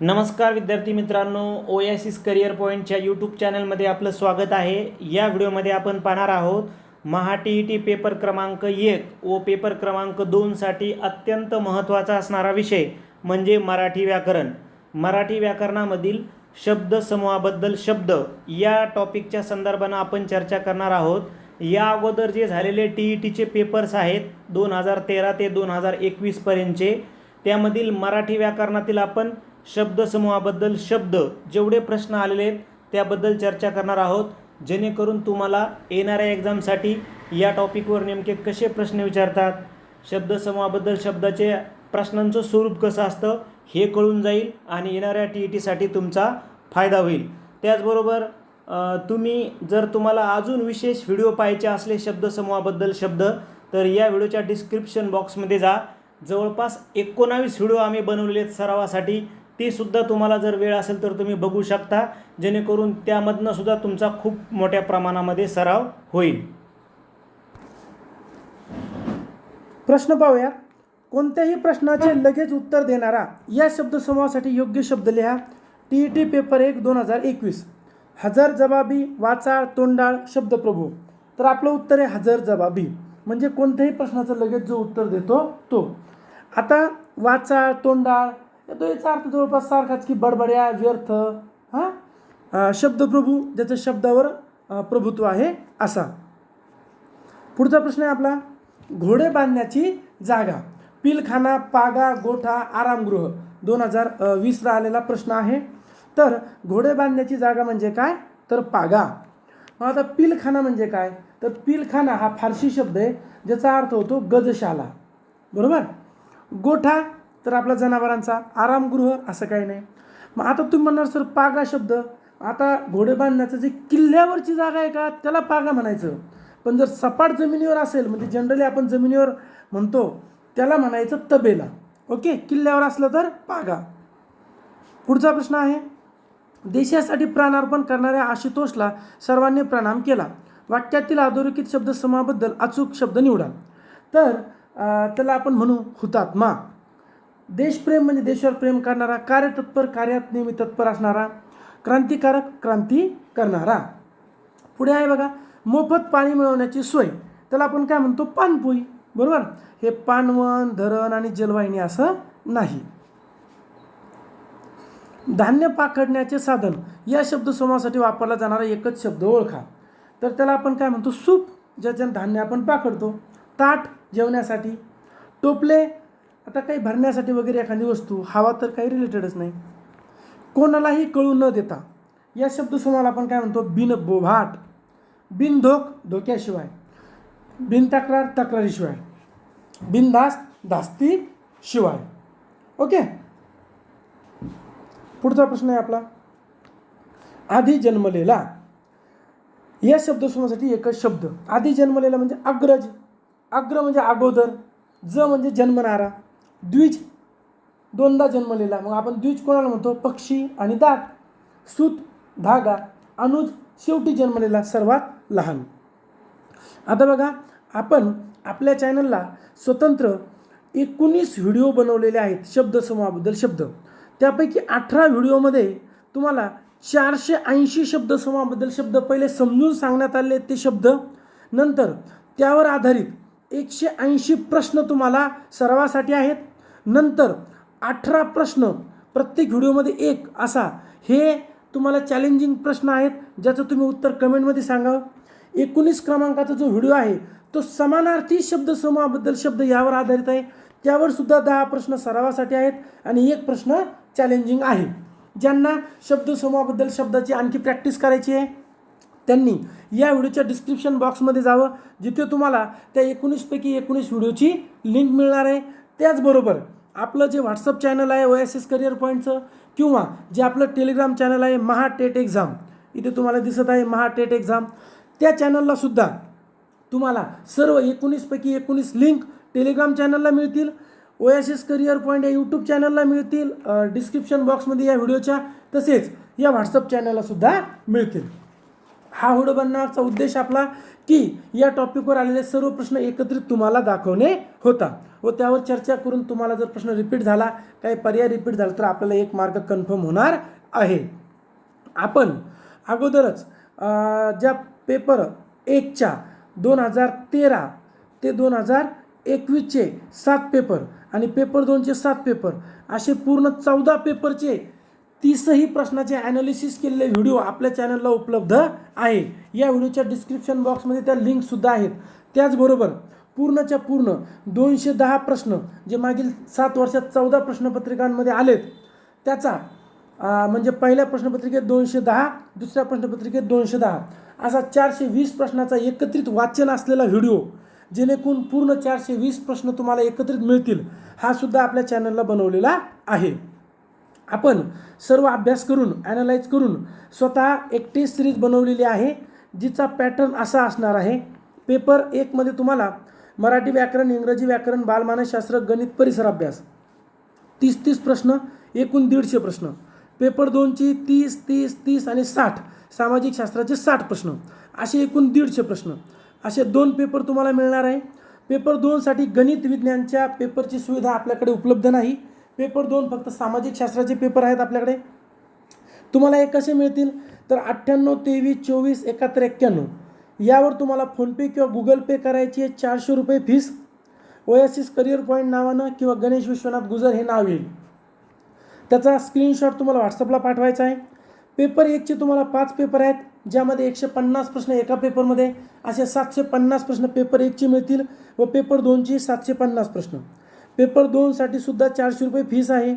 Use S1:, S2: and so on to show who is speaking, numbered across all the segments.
S1: नमस्कार विद्यार्थी मित्रांनो ओ ओएसिस करिअर पॉईंटच्या यूट्यूब चॅनलमध्ये आपलं स्वागत आहे. या व्हिडिओमध्ये आपण पाहणार आहोत Maha T E T paper क्रमांक एक व पेपर क्रमांक दोनसाठी अत्यंत महत्त्वाचा असणारा विषय म्हणजे मराठी व्याकरण. मराठी व्याकरणामधील शब्दसमूहाबद्दल शब्द या टॉपिकच्या संदर्भानं आपण चर्चा करणार आहोत. या अगोदर जे झालेले टी ई टीचे पेपर्स आहेत दोन हजार तेरा ते दोन हजार एकवीसपर्यंतचे त्यामधील मराठी व्याकरणातील आपण शब्दसमूहाबद्दल शब्द जेवढे प्रश्न आलेले आहेत त्याबद्दल चर्चा करणार आहोत. जेणेकरून तुम्हाला येणाऱ्या एक्झामसाठी या टॉपिकवर नेमके कसे प्रश्न विचारतात शब्दसमूहाबद्दल शब्दाचे प्रश्नांचं स्वरूप कसं असतं हे कळून जाईल आणि येणाऱ्या टी ई टीसाठी तुमचा फायदा होईल. त्याचबरोबर तुम्ही जर तुम्हाला अजून विशेष व्हिडिओ पाहायचे असले शब्दसमूहाबद्दल शब्द तर या व्हिडिओच्या डिस्क्रिप्शन बॉक्समध्ये जा. जवळपास एकोणावीस व्हिडिओ आम्ही बनवलेले आहेत सरावासाठी. ते सुद्धा तुम्हाला जर वेळ असेल तर तुम्ही बघू शकता. जेणेकरून त्यामधनं सुद्धा तुमचा खूप मोठ्या प्रमाणामध्ये सराव होईल.
S2: प्रश्न पाहूया. कोणत्याही प्रश्नाचे लगेच उत्तर देणारा या शब्दसमूहासाठी योग्य शब्द लिहा. टी ई टी पेपर एक दोन हजार एकवीस. हजर जबाबी वाचाळ तोंडाळ शब्दप्रभू. तर आपलं उत्तर आहे हजर जबाबी. म्हणजे कोणत्याही प्रश्नाचं लगेच जो उत्तर देतो तो. आता वाचाळ तोंडाळ तो याचा अर्थ जवळपास सारखाच की बडबड्या व्यर्थ हां? शब्दप्रभू ज्याचं शब्दावर प्रभुत्व आहे असा. पुढचा प्रश्न आहे आपला. घोडे बांधण्याची जागा. पिलखाना पागा गोठा आरामगृह. दोन हजार वीसला आलेला प्रश्न आहे. तर घोडे बांधण्याची जागा म्हणजे काय? तर पागा. मग आता पिलखाना म्हणजे काय? तर पिलखाना हा फारसी शब्द आहे ज्याचा अर्थ होतो गजशाला. बरोबर? गोठा तर आपला जनावरांचा आरामगृह असं काही नाही. मग आता तुम्ही म्हणणार सर पागा शब्द. आता घोडे बांधण्याचं जे किल्ल्यावरची जागा आहे का त्याला पागा म्हणायचं. पण जर सपाट जमिनीवर असेल म्हणजे जनरली आपण जमिनीवर म्हणतो त्याला म्हणायचं तबेला. ओके? किल्ल्यावर असलं तर पागा. पुढचा प्रश्न आहे. देशासाठी प्राणार्पण करणाऱ्या आशुतोषला सर्वांनी प्रणाम केला. वाक्यातील अधोरेखित शब्द समाबद्दल अचूक शब्द निवडा. तर त्याला आपण म्हणू हुतात्मा. देशप्रेम म्हणजे देशावर प्रेम करणारा कार्यतत्पर कार्यात नेहमी तत्पर असणारा क्रांतिकारक क्रांती करणारा. पुढे आहे बघा मोफत पाणी मिळवण्याची सोय. त्याला आपण काय म्हणतो? पाणपोई बरोबर? हे पानवन धरण आणि जलवाहिनी असं नाही. धान्य पाखडण्याचे साधन. या शब्दसमूहासाठी वापरला जाणारा एकच शब्द ओळखा. तर त्याला आपण काय म्हणतो? सूप ज्याच्यानं धान्य आपण पाखडतो. ताट जेवण्यासाठी टोपले आता काही भरण्यासाठी वगैरे एखादी वस्तू हवा तर काही रिलेटेडच नाही. कोणालाही कळू न देता या शब्दसमूहाला आपण काय म्हणतो? बिन बोभाट. बिन धोक धोक्याशिवाय. बिन तक्रार तक्रारीशिवाय. बिनधास्त धास्ती शिवाय ओके? पुढचा प्रश्न आहे आपला. आधी जन्मलेला. या शब्दसमूहासाठी एकच शब्द. आधी जन्मलेला म्हणजे अग्रज. अग्र म्हणजे अगोदर. ज म्हणजे जन्मणारा. द्विज. दोनदा जन्मलेला मग आपण द्विज कोणाला म्हणतो? पक्षी आणि दाट सूत धागा. अनुज शेवटी जन्मलेला सर्वात लहान. आता बघा आपण आपल्या चॅनलला स्वतंत्र एकोणीस व्हिडिओ बनवलेले आहेत. शब्दसमूहाबद्दल शब्द. त्यापैकी अठरा व्हिडिओमध्ये तुम्हाला चारशे ऐंशी शब्दसमूहाबद्दल शब्द पहिले समजून सांगण्यात आले ते शब्द. नंतर त्यावर आधारित एकशे ऐंशी प्रश्न तुम्हाला सरावासाठी आहेत. नंतर अठरा प्रश्न प्रत्येक व्हिडिओमध्ये एक असा. हे तुम्हाला चॅलेंजिंग प्रश्न आहेत ज्याचं तुम्ही उत्तर कमेंटमध्ये सांगा एकोणीस क्रमांकाचा जो व्हिडिओ आहे तो समानार्थी शब्दसमूहाबद्दल शब्द यावर आधारित आहे. त्यावर सुद्धा दहा प्रश्न सरावासाठी आहेत आणि एक प्रश्न चॅलेंजिंग आहे. ज्यांना शब्दसमूहाबद्दल शब्दाची आणखी प्रॅक्टिस करायची आहे त्यांनी या व्हिडिओच्या डिस्क्रिप्शन बॉक्समध्ये जावं जिथे तुम्हाला त्या एकोणीसपैकी एकोणीस व्हिडिओची लिंक मिळणार आहे. त्याचबरोबर आपलं जे व्हॉट्सअप चॅनल आहे ओ एस एस करिअर पॉईंटचं किंवा जे आपलं टेलिग्राम चॅनल आहे महा टेट एक्झाम इथे तुम्हाला दिसत आहे महा टेट एक्झाम त्या चॅनलला सुद्धा तुम्हाला सर्व एकोणीसपैकी एकोणीस लिंक टेलिग्राम चॅनलला मिळतील. O S S career point या यूट्यूब चॅनलला मिळतील. डिस्क्रिप्शन बॉक्समध्ये या व्हिडिओच्या तसेच या व्हॉट्सअप चॅनलला सुद्धा मिळतील. हा व्हिडिओ बनवण्याचा उद्देश आपला की या टॉपिकवर आलेले सर्व प्रश्न एकत्रित तुम्हाला दाखवणे होता. व त्यावर चर्चा करून तुम्हाला जर प्रश्न रिपीट झाला काही पर्याय रिपीट झाला तर आपल्याला एक मार्ग कन्फर्म होणार आहे. आपण अगोदरच ज्या पेपर एकच्या दोन हजार तेरा ते दोन हजार एकवीसचे सात पेपर आणि पेपर दोनचे सात पेपर असे पूर्ण चौदा पेपरचे तीसही प्रश्नाचे ॲनालिसिस केलेले व्हिडिओ आपल्या चॅनलला उपलब्ध आहे. या व्हिडिओच्या डिस्क्रिप्शन बॉक्समध्ये त्या लिंकसुद्धा आहेत. त्याचबरोबर पूर्णच्या पूर्ण दोनशे दहा प्रश्न जे मागील सात वर्षात चौदा प्रश्नपत्रिकांमध्ये आलेत त्याचा म्हणजे पहिल्या प्रश्नपत्रिकेत दोनशे दहा दुसऱ्या प्रश्नपत्रिकेत दोनशे दहा. असा चारशे वीस प्रश्नाचा एकत्रित वाचन असलेला व्हिडिओ जेणेकरून पूर्ण चारशे वीस प्रश्न तुम्हाला एकत्रित मिळतील हा सुद्धा आपल्या चॅनलला बनवलेला आहे. आपण सर्व अभ्यास करून ॲनालाइज करून स्वतः एक टेस्ट सिरीज बनवलेली आहे जिचा पॅटर्न असा असणार आहे. पेपर एकमध्ये तुम्हाला मराठी व्याकरण इंग्रजी व्याकरण बालमानसशास्त्र गणित परिसर अभ्यास तीस तीस प्रश्न एकूण दीडशे प्रश्न पेपर दोनची तीस तीस तीस आणि साठ सामाजिक शास्त्राचे साठ प्रश्न असे एकूण दीडशे प्रश्न. असे दोन पेपर तुम्हाला मिळणार आहे. पेपर दोनसाठी गणित विज्ञानच्या पेपरची सुविधा आपल्याकडे उपलब्ध नाही. पेपर दोन फक्त सामाजिक शास्त्राचे पेपर आहेत आपल्याकडे. तुम्हाला हे कसे मिळतील? तर अठ्ठ्याण्णव तेवीस चोवीस एकाहत्तर एक्क्याण्णव. यावर तुम्हाला फोनपे किंवा गुगल पे करायची आहे. चारशे रुपये फीस. ओएसिस करिअर पॉईंट नावानं किंवा गणेश विश्वनाथ गुजर हे नाव येईल. त्याचा स्क्रीनशॉट तुम्हाला व्हॉट्सअपला पाठवायचा आहे. पेपर एकचे तुम्हाला पाच पेपर आहेत. ज्यामध्ये एकशे पन्नास प्रश्न एका पेपरमध्ये. असे सातशे पन्नास प्रश्न पेपर एकचे मिळतील व पेपर दोनचे सातशे पन्नास प्रश्न. पेपर दोनसाठी सुद्धा चारशे रुपये फीस आहे.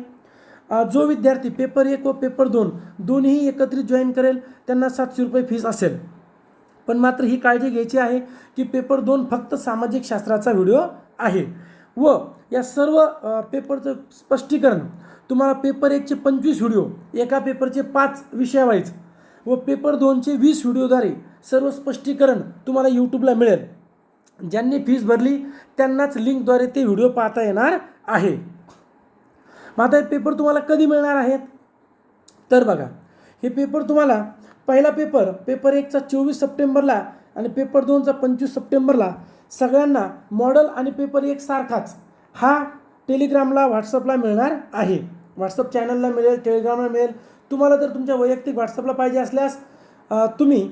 S2: जो विद्यार्थी पेपर एक व पेपर दोन दोन्ही एकत्रित जॉईन करेल त्यांना सातशे रुपये फीस असेल. पण मात्र ही काळजी घ्यायची आहे की पेपर दोन फक्त सामाजिक शास्त्राचा व्हिडिओ आहे. व या सर्व पेपरचं स्पष्टीकरण तुम्हाला पेपर एकचे पंचवीस व्हिडिओ एका पेपरचे पाच विषयावाईज व पेपर दोनचे वीस व्हिडिओद्वारे सर्व स्पष्टीकरण तुम्हाला यूट्यूबला मिळेल. ज्यांनी फीज भरली त्यांनाच लिंकद्वारे ते व्हिडिओ पाहता येणार आहे. मग आता हे पेपर तुम्हाला कधी मिळणार आहेत? तर बघा हे पेपर तुम्हाला पहिला पेपर पेपर एकचा चोवीस सप्टेंबरला आणि पेपर दोनचा पंचवीस सप्टेंबरला सगळ्यांना मॉडल आणि पेपर एक सारखाच हा टेलिग्रामला व्हॉट्सअपला मिळणार आहे. व्हॉट्सअप चॅनलला मिळेल टेलिग्रामला मिळेल. तुम्हाला जर तुमच्या वैयक्तिक व्हॉट्सअपला पाहिजे असल्यास तुम्ही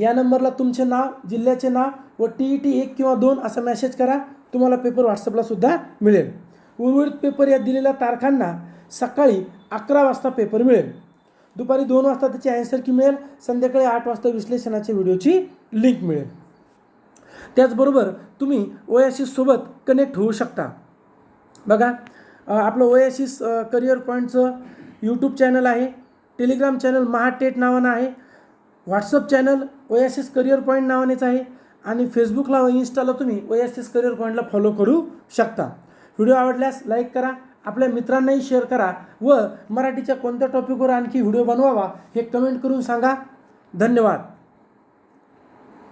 S2: या नंबरला तुमचे नाव जिल्ह्याचे नाव व टी ई टी एक किंवा दोन असा मेसेज करा. तुम्हाला पेपर व्हॉट्सअपला सुद्धा मिळेल. उर्वरित पेपर या दिलेल्या तारखांना सकाळी अकरा वाजता पेपर मिळेल. दुपारी दोन वाजता त्याची ॲन्सर की मिळेल. संध्याकाळी आठ वाजता विश्लेषणाच्या व्हिडिओची लिंक मिळेल. त्याचबरोबर तुम्ही ओयाशीसोबत कनेक्ट होऊ शकता. बघा आपलं ओयाशीस करिअर पॉईंटचं यूट्यूब चॅनल आहे. टेलिग्राम चॅनल महाटेट नावानं आहे. WhatsApp channel oasis career point नावानेच आहे आणि फेसबुकला व इन्स्टाला तुम्ही एस करिअर पॉईंटला फॉलो करू शकता. व्हिडिओ आवडल्यास लाईक करा आपल्या मित्रांनाही शेअर करा व मराठीच्या कोणत्या टॉपिकवर आणखी व्हिडिओ बनवावा हे कमेंट करून सांगा. धन्यवाद.